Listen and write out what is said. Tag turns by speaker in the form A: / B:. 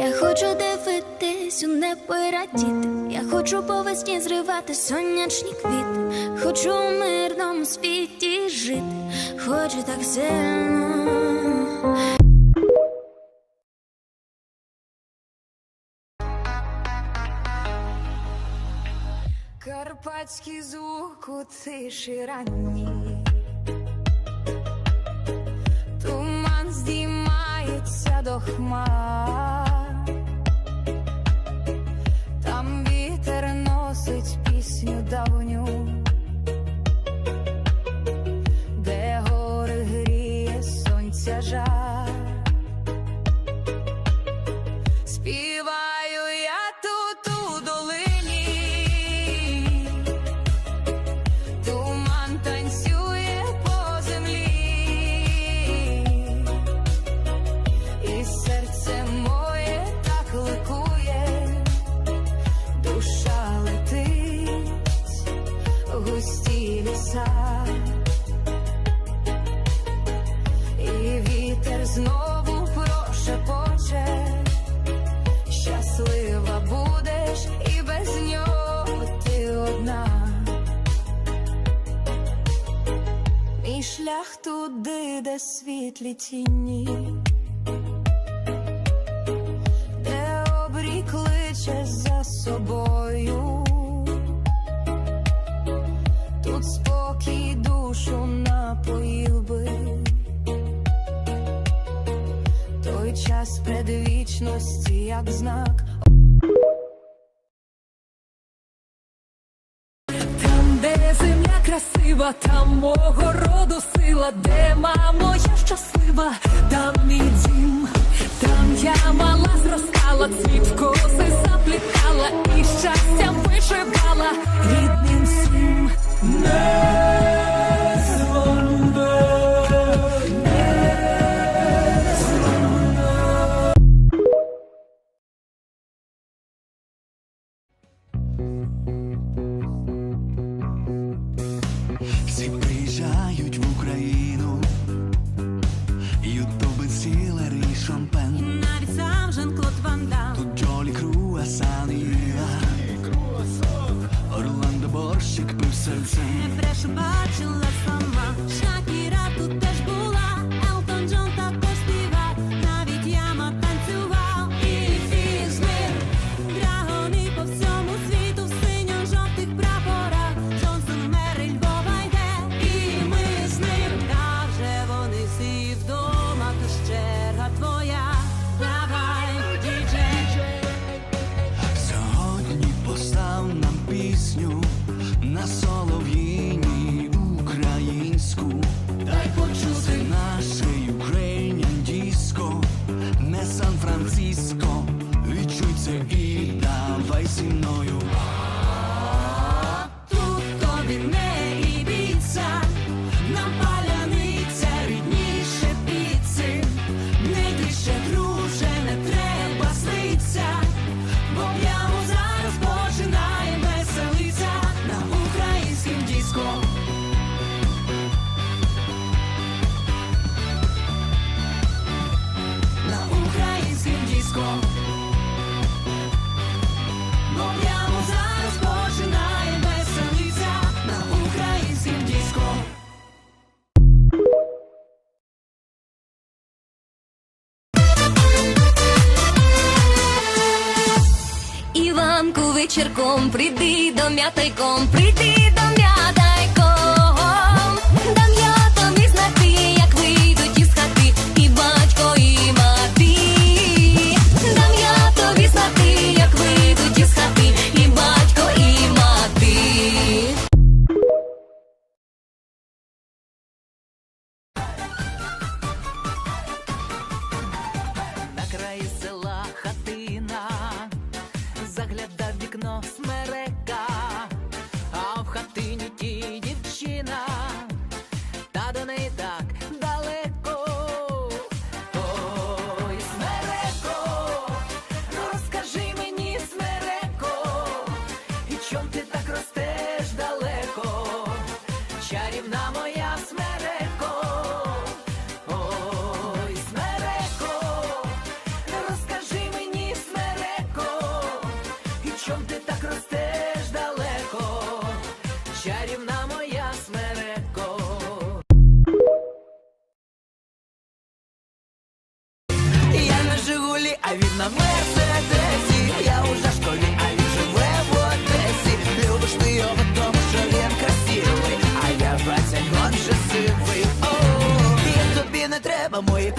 A: Я хочу дивитись у небо і радіти. Я хочу по весні зривати сонячні квіти. Хочу у мирному світі жити. Хочу так сильно. Карпатський звук у тиші ранній. Туман здіймається до хмар. Сонця жар. Співаю я тут у долині, туман танцює по землі, і серце моє так ликує, душа летить, в густі ліса, шлях туди, де світлі тіні, де обрій кличе за собою. Тут спокій душу напоїв би. Той час предвічності, як знак.
B: Там, де земля красива, там мого роду сила, де мамо, я щаслива, там мій дім, там я мала зростала, цвіт
C: Сан-Франциско. Відчуй і давай зі мною.
B: Тут тобі не Ібіца, нам паляниця рідніше піци. Не більше, друже, не треба злиться, бо прямо зараз починає веселиться на українським диском.
D: Вечірком. Прийди до м'ятайком, прийди до чарівна моя смереко, ой, смереко, розкажи мені, смереко, і чом ти так ростеш далеко, чарівна моя смереко. Я
B: на Жигулі, а
E: він на Мерседес 某一